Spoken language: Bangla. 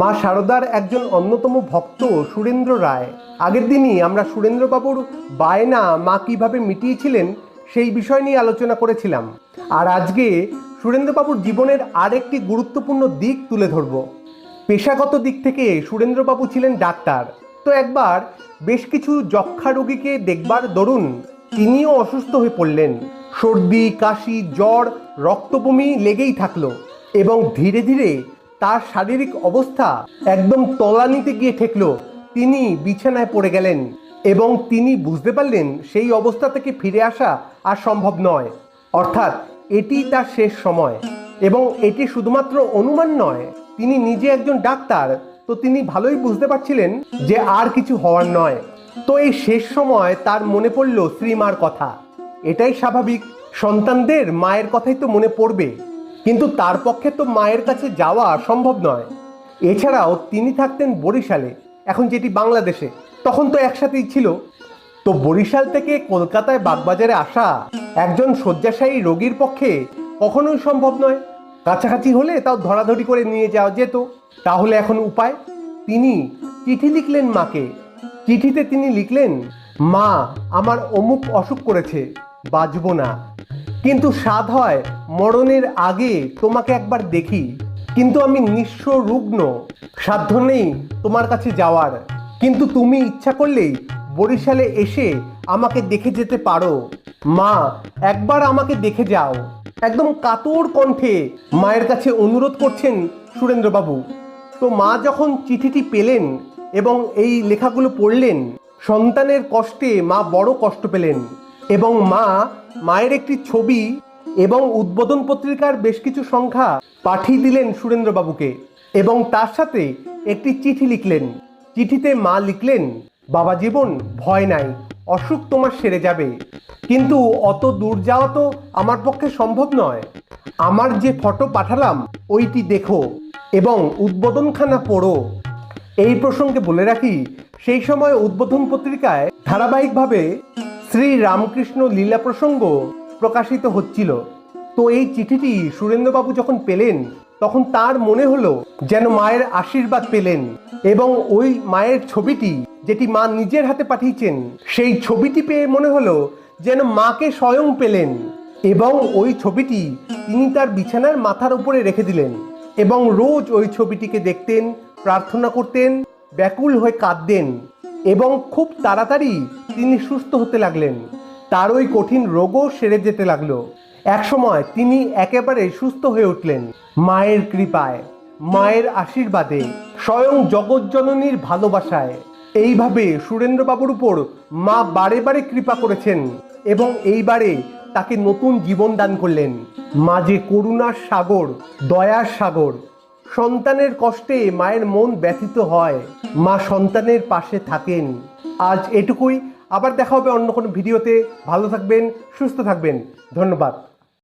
মা শারদার একজন অন্যতম ভক্ত সুরেন্দ্র রায়। আগের দিনই আমরা সুরেন্দ্রবাবুর বায়না মা কীভাবে মিটিয়েছিলেন সেই বিষয় নিয়ে আলোচনা করেছিলাম। আর আজকে সুরেন্দ্রবাবুর জীবনের আরেকটি গুরুত্বপূর্ণ দিক তুলে ধরব। পেশাগত দিক থেকে সুরেন্দ্রবাবু ছিলেন ডাক্তার। তো একবার বেশ কিছু যক্ষা রোগীকে দেখবার দরুন তিনিও অসুস্থ হয়ে পড়লেন। সর্দি, কাশি, জ্বর, রক্তবমি লেগেই থাকল এবং ধীরে ধীরে তার শারীরিক অবস্থা একদম তলানিতে গিয়ে ঠেকলো। তিনি বিছানায় পড়ে গেলেন এবং তিনি বুঝতে পারলেন সেই অবস্থা থেকে ফিরে আসা আর সম্ভব নয়। অর্থাৎ এটি তার শেষ সময় এবং এটি শুধুমাত্র অনুমান নয়, তিনি নিজে একজন ডাক্তার, তো তিনি ভালোই বুঝতে পারছিলেন যে আর কিছু হওয়ার নয়। তো এই শেষ সময় তার মনে পড়ল শ্রীমার কথা। এটাই স্বাভাবিক। সন্তানদের মায়ের কথাই তো মনে পড়বে। কিন্তু তার পক্ষে তো মায়ের কাছে যাওয়া সম্ভব নয়। এছাড়াও তিনি থাকতেন বরিশালে, এখন যেটি বাংলাদেশে, তখন তো একসাথেই ছিল। তো বরিশাল থেকে কলকাতায় বাগবাজারে আসা একজন শয্যাশায়ী রোগীর পক্ষে কখনোই সম্ভব নয়। কাছাকাছি হলে তাও ধরাধরি করে নিয়ে যাওয়া যেত। তাহলে এখন উপায়? তিনি চিঠি লিখলেন মাকে। চিঠিতে তিনি লিখলেন, মা, আমার অমুক অসুখ করেছে, বাঁচব না। কিন্তু স্বাদ হয় মরণের আগে তোমাকে একবার দেখি। কিন্তু আমি নিঃস্ব রুগ্ন, সাধ্য নেই তোমার কাছে যাওয়ার। কিন্তু তুমি ইচ্ছা করলেই বরিশালে এসে আমাকে দেখে যেতে পারো। মা, একবার আমাকে দেখে যাও। একদম কাতর কণ্ঠে মায়ের কাছে অনুরোধ করছেন সুরেন্দ্রবাবু। তো মা যখন চিঠিটি পেলেন এবং এই লেখাগুলো পড়লেন, সন্তানের কষ্টে মা বড় কষ্ট পেলেন। এবং মা মায়ের একটি ছবি এবং উদ্বোধন পত্রিকার বেশ কিছু সংখ্যা পাঠিয়ে দিলেন সুরেন্দ্রবাবুকে এবং তার সাথে একটি চিঠি লিখলেন। চিঠিতে মা লিখলেন, বাবা জীবন, ভয় নাই, অসুখ তোমার সেরে যাবে। কিন্তু অত দূর যাওয়া তো আমার পক্ষে সম্ভব নয়। আমার যে ফটো পাঠালাম, ওইটি দেখো এবং উদ্বোধনখানা পড়ো। এই প্রসঙ্গে বলে রাখি, সেই সময় উদ্বোধন পত্রিকায় ধারাবাহিকভাবে শ্রী রামকৃষ্ণ লীলা প্রসঙ্গ প্রকাশিত হচ্ছিল। তো এই চিঠিটি সুরেন্দ্রবাবু যখন পেলেন, তখন তার মনে হলো যেন মায়ের আশীর্বাদ পেলেন এবং ওই মায়ের ছবিটি যেটি মা নিজের হাতে পাঠিয়েছেন, সেই ছবিটি পেয়ে মনে হলো যেন মাকে স্বয়ং পেলেন এবং ওই ছবিটি তিনি তার বিছানার মাথার উপরে রেখে দিলেন এবং রোজ ওই ছবিটিকে দেখতেন, প্রার্থনা করতেন, ব্যাকুল হয়ে কাঁদতেন। এবং খুব তাড়াতাড়ি তিনি সুস্থ হতে লাগলেন। তার ওই কঠিন রোগও সেরে যেতে লাগল। একসময় তিনি একেবারে সুস্থ হয়ে উঠলেন, মায়ের কৃপায়, মায়ের আশীর্বাদে, স্বয়ং জগৎজননীর ভালোবাসায়। এইভাবে সুরেন্দ্রবাবুর উপর মা বারে বারে কৃপা করেছেন এবং এইবারে তাকে নতুন জীবন দান করলেন। মা যে করুণার সাগর, দয়ার সাগর সন্তানের কষ্টে মায়ের মন ব্যথিত হয়। মা সন্তানের পাশে থাকেন। আজ এটুকুই। আবার দেখা হবে অন্য কোনো ভিডিওতে। ভালো থাকবেন, সুস্থ থাকবেন। ধন্যবাদ।